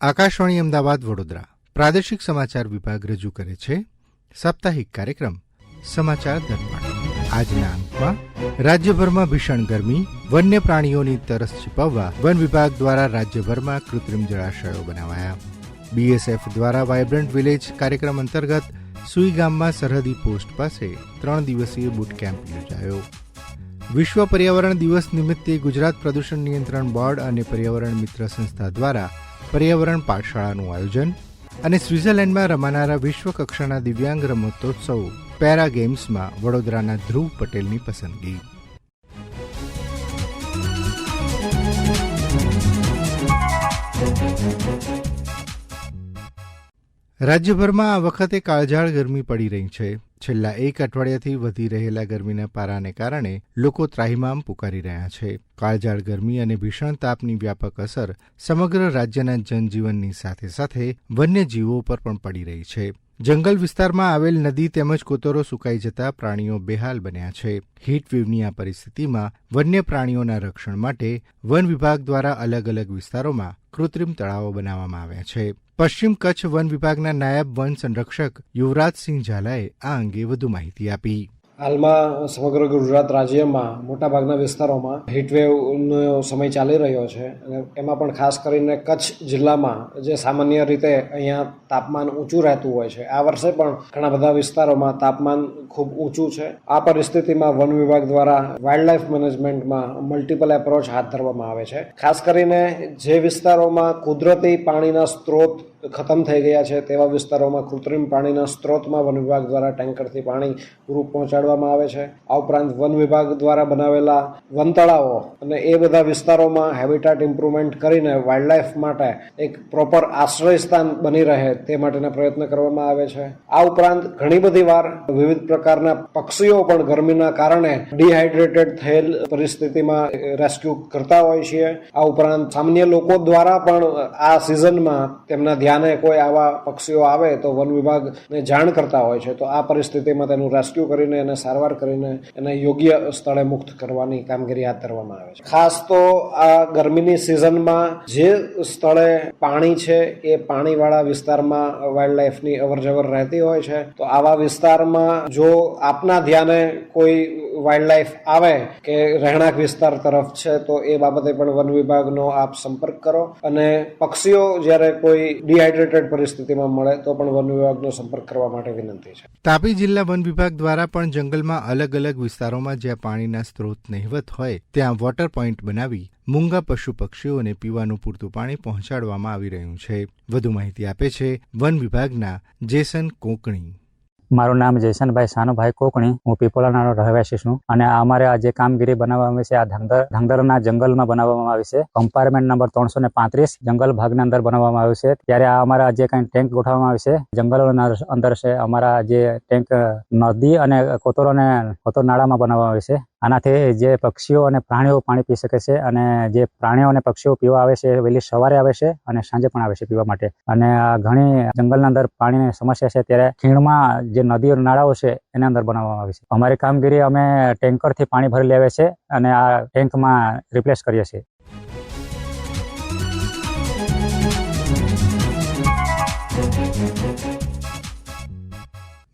આકાશવાણી અમદાવાદ વડોદરા પ્રાદેશિક સમાચાર વિભાગ રજૂ કરે છે સાપ્તાહિક કાર્યક્રમ સમાચાર દરમિયાન. આજના અંકમાં રાજ્યભરમાં ભીષણ ગરમી, વન્ય પ્રાણીઓની તરસ છીપાવવા વન વિભાગ દ્વારા રાજ્યભરમાં કૃત્રિમ જળાશયો બનાવાયા. બીએસએફ દ્વારા વાયબ્રન્ટ વિલેજ કાર્યક્રમ અંતર્ગત સુઈ ગામમાં સરહદી પોસ્ટ પાસે ત્રણ દિવસીય બુટ કેમ્પ યોજાયો. વિશ્વ પર્યાવરણ દિવસ નિમિત્તે ગુજરાત પ્રદૂષણ નિયંત્રણ બોર્ડ અને પર્યાવરણ મિત્ર સંસ્થા દ્વારા પર્યાવરણ પાઠશાળાનું આયોજન અને સ્વિટ્ઝરલેન્ડમાં રમાનારા વિશ્વ કક્ષાના દિવ્યાંગ રમતોત્સવ પેરા ગેમ્સમાં વડોદરાના ધ્રુવ પટેલની પસંદગી. રાજ્યભરમાં આ વખતે કાળઝાળ ગરમી પડી રહી છે. છેલ્લા એક અઠવાડિયાથી વધી રહેલા ગરમીના પારાને કારણે લોકો ત્રાહિમામ પુકારી રહ્યા છે. કાળઝાળ ગરમી અને ભીષણ તાપની વ્યાપક અસર સમગ્ર રાજ્યના જનજીવનની સાથે સાથે વન્યજીવો પર પણ પડી રહી છે. જંગલ વિસ્તારમાં આવેલ નદી તેમજ કોતરો સુકાઈ જતા પ્રાણીઓ બેહાલ બન્યા છે. હીટવેવની આ પરિસ્થિતિમાં વન્ય પ્રાણીઓના રક્ષણ માટે વન વિભાગ દ્વારા અલગ અલગ વિસ્તારોમાં કૃત્રિમ તળાવો બનાવવામાં આવ્યા છે. પશ્ચિમ કચ્છ વન વિભાગના નાયબ વન સંરક્ષક યુવરાજસિંહ ઝાલાએ આ અંગે વધુ માહિતી આપી. હાલમાં સમગ્ર ગુજરાત રાજ્યમાં મોટાભાગના વિસ્તારોમાં હીટવેવનો સમય ચાલી રહ્યો છે અને એમાં પણ ખાસ કરીને કચ્છ જિલ્લામાં જે સામાન્ય રીતે અહીંયા તાપમાન ઊંચું રહેતું હોય છે, આ વર્ષે પણ ઘણા બધા વિસ્તારોમાં તાપમાન ખૂબ ઊંચું છે. આ પરિસ્થિતિમાં વન વિભાગ દ્વારા વાઇલ્ડ લાઇફ મેનેજમેન્ટમાં મલ્ટિપલ એપ્રોચ હાથ ધરવામાં આવે છે. ખાસ કરીને જે વિસ્તારોમાં કુદરતી પાણીના સ્ત્રોત ખતમ થઈ ગયા છે તેવા વિસ્તારોમાં કૃત્રિમ પાણીના સ્ત્રોતમાં વન વિભાગ દ્વારા ટેન્કરથી પાણી પૂરું પહોંચાડવામાં આવે છે. આ ઉપરાંત વન વિભાગ દ્વારા બનાવેલા વનતળાવો અને એ બધા વિસ્તારોમાં હેબિટાટ ઇમ્પ્રુવમેન્ટ કરીને વાઇલ્ડલાઇફ માટે એક પ્રોપર આશ્રય સ્થાન બની રહે તે માટેના પ્રયત્ન કરવામાં આવે છે. આ ઉપરાંત ઘણી બધી વાર વિવિધ પ્રકારના પક્ષીઓ પણ ગરમીના કારણે ડિહાઇડ્રેટેડ થયેલ પરિસ્થિતિમાં રેસ્ક્યુ કરતા હોય છે. આ ઉપરાંત સામાન્ય લોકો દ્વારા પણ આ સિઝનમાં તેમના ધ્યાને કોઈ આવા પક્ષીઓ આવે તો વન વિભાગને જાણ કરતા હોય છે, તો આ પરિસ્થિતિમાં તેનું રેસ્ક્યુ કરીને એને સારવાર કરીને એને યોગ્ય સ્થળે મુક્ત કરવાની કામગીરી હાથ ધરવામાં આવે છે. ખાસ તો આ ગરમીની સિઝનમાં જે સ્થળે પાણી છે, એ પાણીવાળા વિસ્તારમાં વાઇલ્ડ લાઈફની અવરજવર રહેતી હોય છે, તો આવા વિસ્તારમાં જો આપના ધ્યાને કોઈ વાઇલ્ડ લાઈફ આવે કે રહેણાંક વિસ્તાર તરફ છે, તો એ બાબતે પણ વન વિભાગનો આપ સંપર્ક કરો અને પક્ષીઓ જ્યારે કોઈ ડિહાઇડ્રેટેડ પરિસ્થિતિમાં મળે તો પણ વન વિભાગનો સંપર્ક કરવા માટે વિનંતી છે. તાપી જિલ્લા વન વિભાગ દ્વારા પણ જંગલમાં અલગ અલગ વિસ્તારોમાં જ્યાં પાણીના સ્ત્રોત નહિવત હોય, ત્યાં વોટર પોઈન્ટ બનાવી મૂંગા પશુ પક્ષીઓને પીવાનું પૂરતું પાણી પહોંચાડવામાં આવી રહ્યું છે. વધુ માહિતી આપે છે વન વિભાગના જેસન કોંકણી. મારું નામ જયસનભાઈ સાનુભાઈ કોકણી. હું પીપોલાના રહેવાસી છું અને અમારે આ જે કામગીરી બનાવવામાં આવી છે, આ ધાંગધરના જંગલમાં બનાવવામાં આવી છે. કમ્પાર્ટમેન્ટ નંબર ત્રણસો ને પાંત્રીસ, જંગલ ભાગના અંદર બનાવવામાં આવ્યું છે. ત્યારે આ અમારા જે કંઈ ટેન્ક ગોઠવવામાં આવે છે, જંગલોના અંદર છે, અમારા જે ટેન્ક નદી અને કોતરોને, કોતર નાળામાં બનાવવામાં આવે છે. આનાથી જે પક્ષીઓ અને પ્રાણીઓ પાણી પી શકે છે અને જે પ્રાણીઓ અને પક્ષીઓ પીવા આવે છે વહેલી સવારે આવે છે અને સાંજે પણ આવે છે પીવા માટે. અને આ ઘણી જંગલના અંદર પાણીની સમસ્યા છે. ત્યારે ખીણમાં જે નદીઓ, નાળાઓ છે, એના અંદર બનાવવામાં આવે છે. અમારી કામગીરી અમે ટેન્કરથી પાણી ભરી લેવે છે અને આ ટેન્કમાં રિપ્લેસ કરીએ છીએ.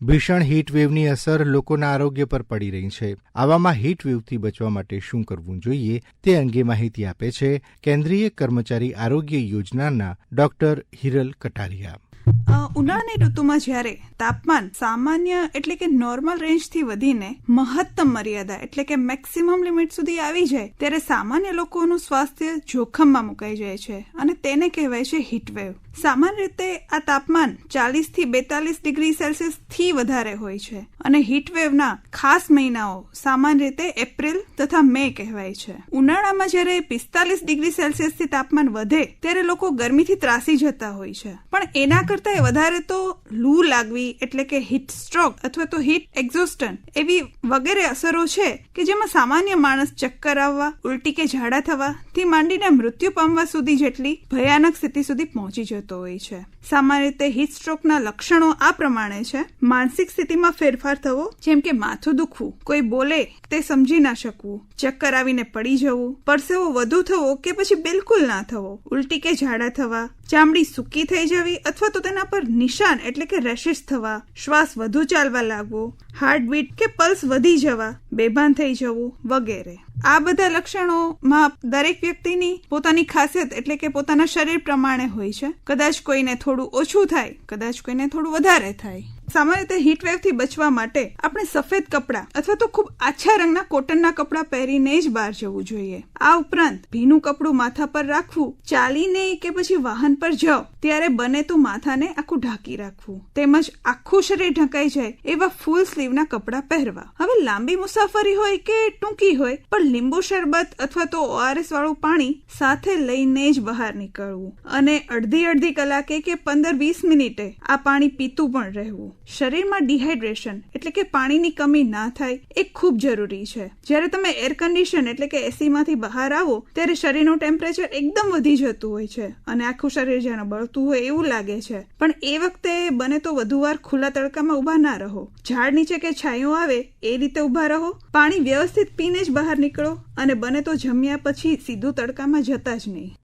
ભીષણ હીટવેવની અસર લોકોના આરોગ્ય પર પડી રહી છે. આવામાં હીટવેવથી બચવા માટે શું કરવું જોઈએ તે અંગે માહિતી આપે છે કેન્દ્રીય કર્મચારી આરોગ્ય યોજનાના ડોક્ટર હિરલ કટારિયા. ઉનાળાની ઋતુમાં જ્યારે તાપમાન સામાન્ય એટલે કે નોર્મલ રેન્જથી વધીને મહત્તમ મર્યાદા એટલે કે મેક્સિમમ લિમિટ સુધી આવી જાય, ત્યારે સામાન્ય લોકોનું સ્વાસ્થ્ય જોખમમાં મુકાઈ જાય છે અને તેને કહેવાય છે હીટવેવ સામાન્ય રીતે આ તાપમાન ચાલીસથી બેતાલીસ ડિગ્રી સેલ્સિયસથી વધારે હોય છે અને હીટવેવના ખાસ મહિનાઓ સામાન્ય રીતે એપ્રિલ તથા મે કહેવાય છે. ઉનાળામાં જ્યારે પિસ્તાલીસ ડિગ્રી સેલ્સિયસથી તાપમાન વધે, ત્યારે લોકો ગરમીથી ત્રાસી જતા હોય છે. પણ એના કરતા વધારે તો લૂ લાગવી, એટલે કે હીટ સ્ટ્રોક અથવા તો હીટ એક્ઝોસ્ટન એવી વગેરે અસરો છે કે જેમાં સામાન્ય માણસ ચક્કર આવવા, ઉલટી કે ઝાડા થવા, થી માંડીને મૃત્યુ પામવા સુધી જેટલી ભયાનક સ્થિતિ સુધી પહોંચી જતો હોય છે. સામાન્ય રીતે હીટ સ્ટ્રોકના લક્ષણો આ પ્રમાણે છે. માનસિક સ્થિતિમાં ફેરફાર થવો, જેમ કે માથું દુખવું, કોઈ બોલે તે સમજી ના શકવું ચક્કર આવીને પડી જવું, પરસેવો વધુ થવો કે પછી બિલકુલ ના થવો, ઉલટી કે ઝાડા થવા, ચામડી સૂકી થઈ જવી અથવા તો તેના પર નિશાન એટલે કે રેશિસ થવા, શ્વાસ વધુ ચાલવા લાગવો હાર્ટબીટ કે પલ્સ વધી જવા, બેભાન થઈ જવું વગેરે. આ બધા લક્ષણોમાં દરેક વ્યક્તિની પોતાની ખાસિયત એટલે કે પોતાના શરીર પ્રમાણે હોય છે. કદાચ કોઈને થોડું ઓછું થાય, કદાચ કોઈને થોડું વધારે થાય. સામાન્ય રીતે હીટ વેવથી બચવા માટે આપણે સફેદ કપડાં અથવા તો ખૂબ આછા રંગના કોટનના કપડાં પહેરીને જ બહાર જવું જોઈએ. આ ઉપરાંત ભીનું કપડું માથા પર રાખવું, ચાલીને કે પછી વાહન પર જાઓ, ત્યારે બને તો માથાને આખું ઢાંકી રાખવું. તેમજ આખું શરીર ઢંકાઈ જાય એવા ફૂલ સ્લીવના કપડાં પહેરવા. હવે લાંબી મુસાફરી હોય કે ટૂંકી હોય, પણ લીંબુ શરબત અથવા તો ઓઆરએસ વાળું પાણી સાથે લઈને જ બહાર નીકળવું. અને અડધી અડધી કલાકે કે પંદર વીસ મિનિટે આ પાણી પીતું પણ રહેવું. શરીરમાં ડિહાઇડ્રેશન એટલે કે પાણીની કમી ના થાય, એ ખૂબ જરૂરી છે. જ્યારે તમે એર કન્ડિશન એટલે કે એસીમાંથી બહાર આવો, ત્યારે શરીરનું ટેમ્પરેચર એકદમ વધી જતું હોય છે અને આખું શરીર જાણે બળતું હોય એવું લાગે છે. પણ એ વખતે બને તો વધુ વાર ખુલ્લા તડકામાં ઊભા ના રહો. ઝાડ નીચે કે છાંયો આવે, એ રીતે ઊભા રહો. પાણી વ્યવસ્થિત પીને જ બહાર નીકળો અને બને તો જમ્યા પછી સીધું તડકામાં જતા જ નહીં.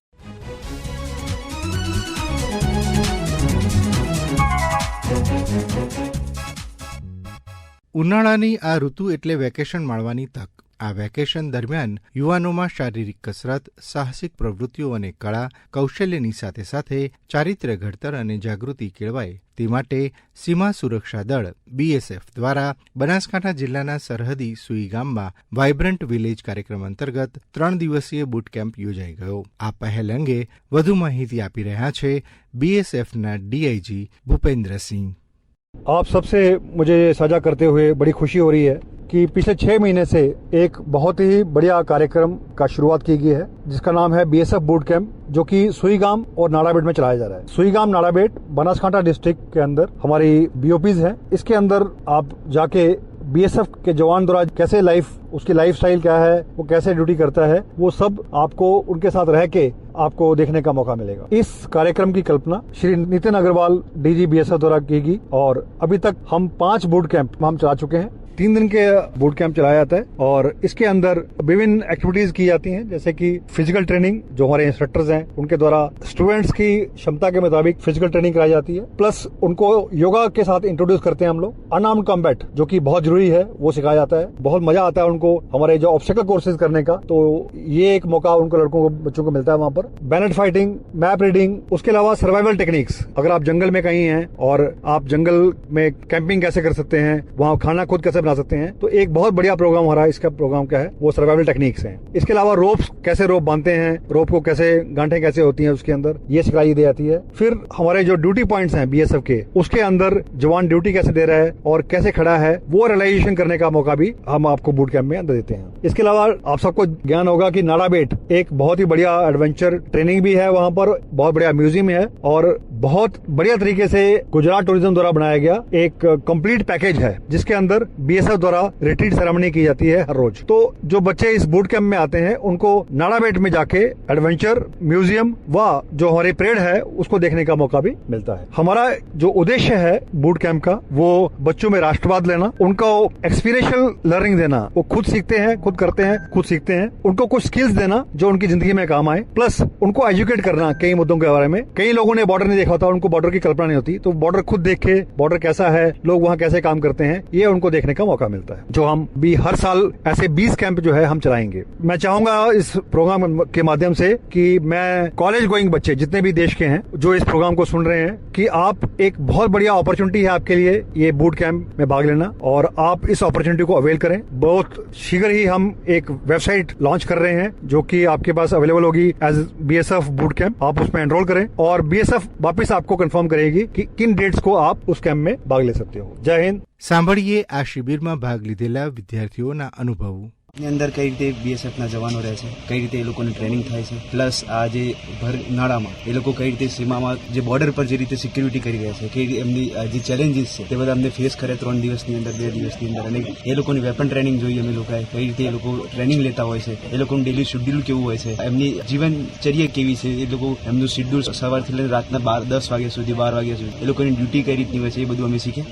ઉનાળાની આ ઋતુ એટલે વેકેશન માણવાની તક. આ વેકેશન દરમિયાન યુવાનોમાં શારીરિક કસરત, સાહસિક પ્રવૃત્તિઓ અને કળા, કૌશલ્યની સાથે સાથે ચારિત્ર્ય ઘડતર અને જાગૃતિ કેળવાય. તે માટે સીમા સુરક્ષા દળ બીએસએફ દ્વારા બનાસકાંઠા જિલ્લાના સરહદી સુઈ ગામમાં વાયબ્રન્ટ વિલેજ કાર્યક્રમ અંતર્ગત ત્રણ દિવસીય બુટ કેમ્પ યોજાઈ ગયો. આ પહેલ અંગે વધુ માહિતી આપી રહ્યા છે બીએસએફના ડીઆઈજી ભૂપેન્દ્રસિંહ. आप सबसे मुझे साझा करते हुए बड़ी खुशी हो रही है कि पिछले छह महीने से एक बहुत ही बढ़िया कार्यक्रम का शुरुआत की गई है, जिसका नाम है बीएसएफ बूट कैंप जो कि सुईगाम और नाड़ाबेट में चलाया जा रहा है। सुईगाम नाड़ाबेट बनासकांठा डिस्ट्रिक्ट के अंदर हमारी बीओपीज है। इसके अंदर आप जाके बीएसएफ के जवान द्वारा कैसे लाइफ उसकी लाइफ स्टाइल क्या है, वो कैसे ड्यूटी करता है, वो सब आपको उनके साथ रह के आपको देखने का मौका मिलेगा इस कार्यक्रम की कल्पना श्री नितिन अग्रवाल डीजी बीएसएफ द्वारा की गई और अभी तक हम पांच बूट कैंप हम चला चुके हैं तीन दिन के बूट कैंप चलाया जाता है और इसके अंदर विभिन्न एक्टिविटीज़ की जाती हैं, जैसे कि फ़िज़िकल ट्रेनिंग जो हमारे इंस्ट्रक्टर्स हैं, उनके द्वारा स्टूडेंट्स की क्षमता के मुताबिक फ़िज़िकल ट्रेनिंग कराई जाती है। प्लस उनको योगा के साथ इंट्रोड्यूस करते हैं हम लोग। अनआर्म कॉम्बैट जो की बहुत ज़रूरी है, वो सिखाया जाता है। बहुत मज़ा आता है उनको, हमारे जो ऑब्स्टिकल कोर्सेज करने का। तो ये एक मौका उनको लड़कों को, बच्चों को मिलता है वहाँ पर। बैलेट फाइटिंग मैप रीडिंग उसके अलावा सर्वाइवल टेक्निक्स अगर आप जंगल में कहीं हैं और आप जंगल में कैंपिंग कैसे कर सकते हैं, वहाँ खाना खुद कैसे बना सकते हैं। तो एक बहुत बढ़िया प्रोग्राम हमारा इसका प्रोग्राम क्या है? वो सर्वाइवल टेक्निक्स हैं। इसके अलावा रोप्स कैसे रोप बांधते हैं? रोप को कैसे, गांठें कैसे होती हैं उसके अंदर? ये सिखाई दी जाती है। फिर हमारे जो ड्यूटी पॉइंट्स हैं बीएसएफ के, उसके अंदर जवान ड्यूटी कैसे दे रहा है और कैसे खड़ा है, वो रियलाइजेशन करने का मौका भी हम आपको बूट कैंप में अंदर देते हैं। इसके अलावा आप सबको ज्ञान होगा कि नाड़ाबेट एक बहुत ही बढ़िया एडवेंचर ट्रेनिंग भी है वहाँ पर, बहुत बढ़िया म्यूज़ियम है और बहुत बढ़िया तरीके से गुजरात टूरिज़्म द्वारा बनाया गया एक कंप्लीट पैकेज है, जिसके अंदर बीएसएफ द्वारा रिट्रीट सेरेमनी की जाती है हर रोज। तो जो बच्चे इस बूट कैंप में आते हैं, उनको नाड़ाबेट में जाके एडवेंचर म्यूज़ियम व जो हमारी परेड है, उसको देखने का मौका भी मिलता है। हमारा जो उद्देश्य है बूट कैंप का, वो बच्चों में राष्ट्रवाद लेना, उनको एक्सपीरियंशियल लर्निंग देना। वो खुद सीखते हैं, खुद करते हैं, खुद सीखते हैं। उनको कुछ स्किल्स देना, जो उनकी ज़िंदगी में काम आए। प्लस उनको एजुकेट करना कई मुद्दों के बारे में। कई लोगों ने बॉर्डर नहीं देखा होता, उनको बॉर्डर की कल्पना नहीं होती। तो बॉर्डर खुद देखे बॉर्डर कैसा है, लोग वहाँ कैसे काम करते हैं, ये उनको देखने का का मौका मिलता है। जो हम भी हर साल ऐसे बीस कैंप जो है हम चलाएँगे। मैं चाहूँगा इस प्रोग्राम के माध्यम से कि मैं कॉलेज गोइंग बच्चे जितने भी देश के हैं, जो इस प्रोग्राम को सुन रहे हैं, कि आप एक बहुत बढ़िया अपॉर्चुनिटी है आपके लिए ये बूट कैंप में भाग लेना और आप इस अपॉर्चुनिटी को अवेल करें। बहुत शीघ्र ही हम एक वेबसाइट लॉन्च कर रहे हैं, जो कि आपके पास अवेलेबल होगी as B S F boot camp आप उसमें एनरोल करें और बी एस एफ़ वापिस आपको कन्फर्म करेगी कि किन डेट्स को आप उस कैंप में भाग ले सकते हो। जय हिंद। सांभरिए आशीर्वाद શિબિરમાં ભાગ લીધેલા વિદ્યાર્થીઓના અનુભવો. ની અંદર કઈ રીતે બીએસએફના જવાનો રહે છે, કઈ રીતે એ લોકોને ટ્રેનિંગ થાય છે પ્લસ આ જે ભર નાળામાં એ લોકો કઈ રીતે સીમામાં જે બોર્ડર પર જે રીતે સિક્યુરિટી કરી રહ્યા છે, કે એમની જે ચેલેન્જીસ છે, તે બધા અમને ફેસ કરે ત્રણ દિવસની અંદર, બે દિવસની અંદર. અને એ લોકોની વેપન ટ્રેનિંગ જોઈએ અમે લોકોએ, કઈ રીતે એ લોકો ટ્રેનિંગ લેતા હોય છે, એ લોકોનું ડેલી શેડ્યુલ કેવું હોય છે, એમની જીવનચર્યા કેવી છે, એ લોકો એમનું શેડ્યુલ સવારથી લઈને રાતના બાર, દસ વાગ્યા સુધી, બાર વાગ્યા સુધી, એ લોકોની ડ્યુટી કઈ રીતની હોય છે, એ બધું અમે શીખે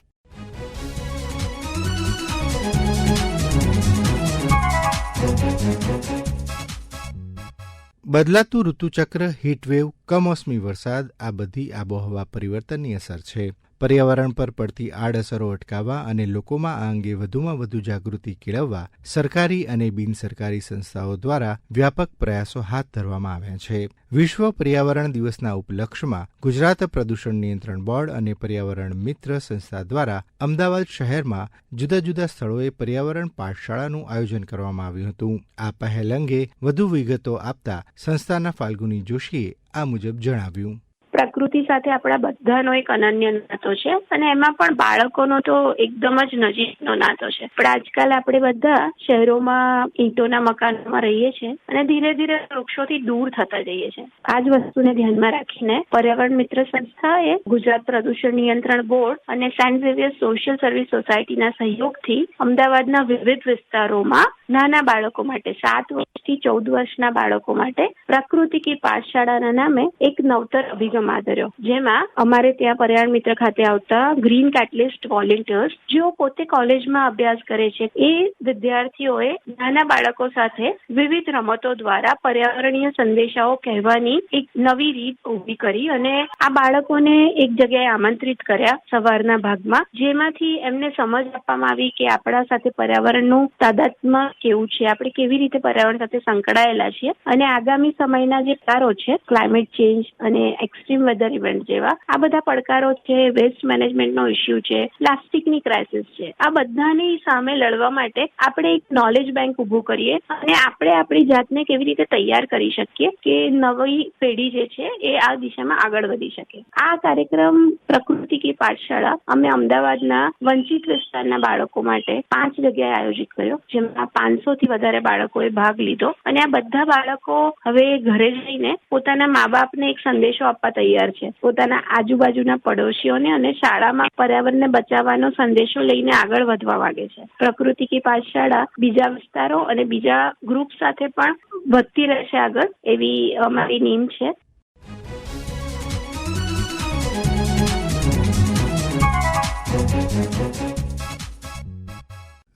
બદલાતું ઋતુચક્ર હીટવેવ કમોસમી વરસાદ આ બધી આબોહવા પરિવર્તનની અસર છે. પર્યાવરણ પર પડતી આડઅસરો અટકાવવા અને લોકોમાં આ અંગે વધુમાં વધુ જાગૃતિ કેળવવા સરકારી અને બિનસરકારી સંસ્થાઓ દ્વારા વ્યાપક પ્રયાસો હાથ ધરવામાં આવ્યા છે. વિશ્વ પર્યાવરણ દિવસના ઉપલક્ષમાં ગુજરાત પ્રદૂષણ નિયંત્રણ બોર્ડ અને પર્યાવરણ મિત્ર સંસ્થા દ્વારા અમદાવાદ શહેરમાં જુદા જુદા સ્થળોએ પર્યાવરણ પાઠશાળાનું આયોજન કરવામાં આવ્યું હતું. આ પહેલ અંગે વધુ વિગતો આપતા સંસ્થાના ફાલ્ગુની જોશીએ આ મુજબ જણાવ્યું. પ્રકૃતિ સાથે આપણા બધાનો એક અનન્ય નાતો છે અને એમાં પણ બાળકોનો તો એકદમ જ નજીકનો નાતો છે. પણ આજકાલ આપણે બધા શહેરોમાં ઈંટોના મકાનોમાં રહીએ છીએ અને ધીરે ધીરે વૃક્ષોથી દૂર થતા જઈએ છીએ. આ જ વસ્તુને ધ્યાનમાં રાખીને પર્યાવરણ મિત્ર સંસ્થાએ ગુજરાત પ્રદૂષણ નિયંત્રણ બોર્ડ અને સેન્ટ ઝેવિયર સોશિયલ સર્વિસ સોસાયટીના સહયોગથી અમદાવાદના વિવિધ વિસ્તારોમાં નાના બાળકો માટે, સાત વર્ષથી ચૌદ વર્ષના બાળકો માટે પ્રકૃતિ કી પાઠશાળાના નામે એક નવતર અભિગમ આદર્યો જેમાં અમારે ત્યાં પર્યાવરણ મિત્ર ખાતે આવતા ગ્રીન કેટલિસ્ટ વોલેન્ટિયર્સ, જેઓ પોતે કોલેજમાં અભ્યાસ કરે છે, એ વિદ્યાર્થીઓએ નાના બાળકો સાથે વિવિધ રમતો દ્વારા પર્યાવરણીય સંદેશાઓ કહેવાની એક નવી રીત ઊભી કરી અને આ બાળકોને એક જગ્યાએ આમંત્રિત કર્યા સવારના ભાગમાં, જેમાંથી એમને સમજ આપવામાં આવી કે આપણા સાથે પર્યાવરણનું તાદાત્મ્ય કેવું છે, આપણે કેવી રીતે પર્યાવરણ સાથે સંકળાયેલા છીએ અને આગામી સમયના જે પડકારો છે ક્લાઇમેટ ચેન્જ અને એક્સ્ટ્રીમ વેધર ઇવેન્ટ જેવા. આ બધા પડકારો છે વેસ્ટ મેનેજમેન્ટનો ઇસ્યુ છે પ્લાસ્ટિકની ક્રાઇસિસ છે. આ બધાની સામે લડવા માટે આપણે એક નોલેજ બેંક ઊભું કરીએ અને આપણે આપણી જાતને કેવી રીતે તૈયાર કરી શકીએ કે નવી પેઢી જે છે એ આ દિશામાં આગળ વધી શકે. આ કાર્યક્રમ પ્રકૃતિ કી પાઠશાળા અમે અમદાવાદના વંચિત વિસ્તારના બાળકો માટે પાંચ જગ્યાએ આયોજિત કર્યો, જેમાં પાંચસો થી વધારે બાળકોએ ભાગ લીધો. અને આ બધા બાળકો હવે ઘરે જઈને પોતાના મા બાપને એક સંદેશો આપવા તૈયાર છે. પોતાના આજુબાજુના પડોશીઓને અને શાળામાં પર્યાવરણને બચાવવાનો સંદેશો લઈને આગળ વધવા માંગે છે. પ્રકૃતિ કી પાઠશાળા બીજા વિસ્તારો અને બીજા ગ્રુપ સાથે પણ વધતી રહેશે આગળ એવી અમારી નીમ છે.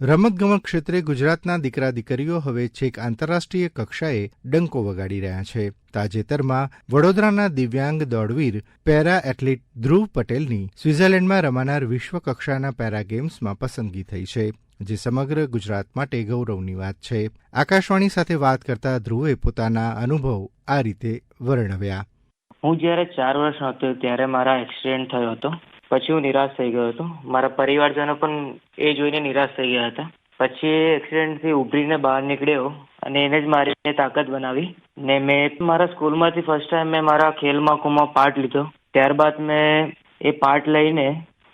રમતગમત ક્ષેત્રે ગુજરાતના દીકરા દીકરીઓ હવે છેક આંતરરાષ્ટ્રીય કક્ષાએ ડંકો વગાડી રહ્યા છે. તાજેતરમાં વડોદરાના દિવ્યાંગ દોડવીર પેરા એથ્લીટ ધ્રુવ પટેલની સ્વિત્ઝર્લેન્ડમાં રમાનાર વિશ્વ કક્ષાના પેરા ગેમ્સમાં પસંદગી થઈ છે, જે સમગ્ર ગુજરાત માટે ગૌરવની વાત છે. આકાશવાણી સાથે વાત કરતા ધ્રુવે પોતાના અનુભવ આ રીતે વર્ણવ્યા. હું જ્યારે ચાર વર્ષ હતો ત્યારે મારા એક્સિડન્ટ થયો હતો. પછી હું નિરાશ થઈ ગયો હતો. મારા પરિવારજનો પણ એ જોઈને નિરાશ થઈ ગયા હતા. પછી એ એક્સિડન્ટથી ઉભરીને બહાર નીકળ્યો અને એને જ મારી તાકાત બનાવી. ને મેં મારા સ્કૂલમાંથી ફર્સ્ટ ટાઈમ મેં મારા ખેલ મહાકુંભમાં પાર્ટ લીધો. ત્યારબાદ મેં એ પાર્ટ લઈને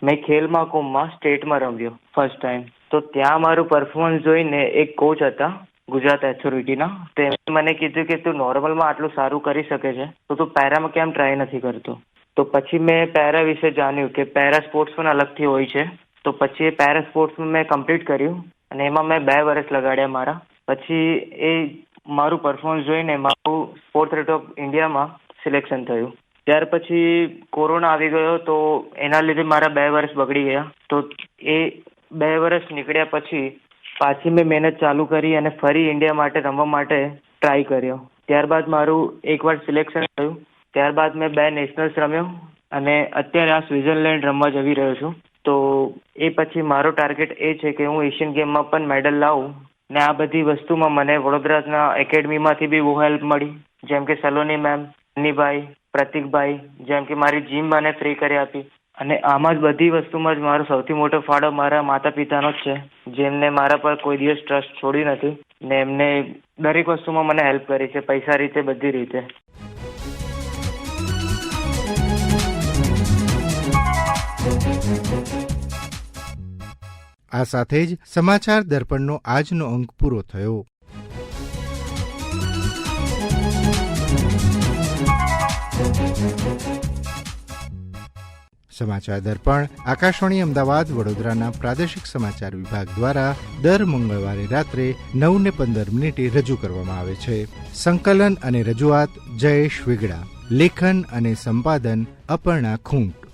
મેં ખેલ મહાકુંભમાં સ્ટેટમાં રમ્યો ફર્સ્ટ ટાઈમ તો ત્યાં મારું પરફોર્મન્સ જોઈને એક કોચ હતા ગુજરાત એથોરિટીના તેમણે મને કીધું કે તું નોર્મલમાં આટલું સારું કરી શકે છે. તો તું પેરામાં કેમ ટ્રાય નથી કરતો? તો પછી મેં પેરા વિશે જાણ્યું કે પેરા સ્પોર્ટ્સ પણ અલગથી હોય છે. તો પછી એ પેરા સ્પોર્ટ્સમાં મેં કમ્પ્લીટ કર્યું અને એમાં મેં બે વર્ષ લગાડ્યા મારા. પછી એ મારું પરફોર્મન્સ જોઈને મારું સ્પોર્ટ્સ રેટ ઓફ ઇન્ડિયામાં સિલેક્શન થયું. ત્યાર પછી કોરોના આવી ગયો તો એના લીધે મારા બે વર્ષ બગડી ગયા. તો એ બે વર્ષ નીકળ્યા પછી પાછી મેં મહેનત ચાલુ કરી અને ફરી ઇન્ડિયા માટે રમવા માટે ટ્રાય કર્યો. ત્યારબાદ મારું એકવાર સિલેક્શન થયું. ત્યારબાદ મેં બે નેશનલ્સ રમ્યો અને અત્યારે આ સ્વિટ્ઝરલેન્ડ રમવા જવી રહ્યો છું. તો એ પછી મારો ટાર્ગેટ એ છે કે હું એશિયન ગેમમાં પણ મેડલ લાવું ને આ બધી વસ્તુમાં મને વડોદરાના એકેડમીમાંથી બી બહુ હેલ્પ મળી. જેમ કે સલોની મેમ નીભાઈ, પ્રતિકભાઈ, જેમ કે મારી જીમ મને ફ્રી કરી આપી. અને આમાં જ બધી વસ્તુમાં જ મારો સૌથી મોટો ફાળો મારા માતા પિતાનો જ છે. જેમને મારા પર કોઈ દિવસ ટ્રસ્ટ છોડી નથી ને એમને દરેક વસ્તુમાં મને હેલ્પ કરી છે, પૈસા રીતે, બધી રીતે. આ સાથે જ સમાચાર દર્પણનો આજનો અંક પૂરો થયો. સમાચાર દર્પણ, આકાશવાણી અમદાવાદ, વડોદરાના પ્રાદેશિક સમાચાર વિભાગ દ્વારા દર મંગળવારે રાત્રે નવ ને પંદર મિનિટે રજૂ કરવામાં આવે છે. સંકલન અને રજૂઆત જયેશ વેગડા. લેખન અને સંપાદન અપર્ણા ખૂંટ.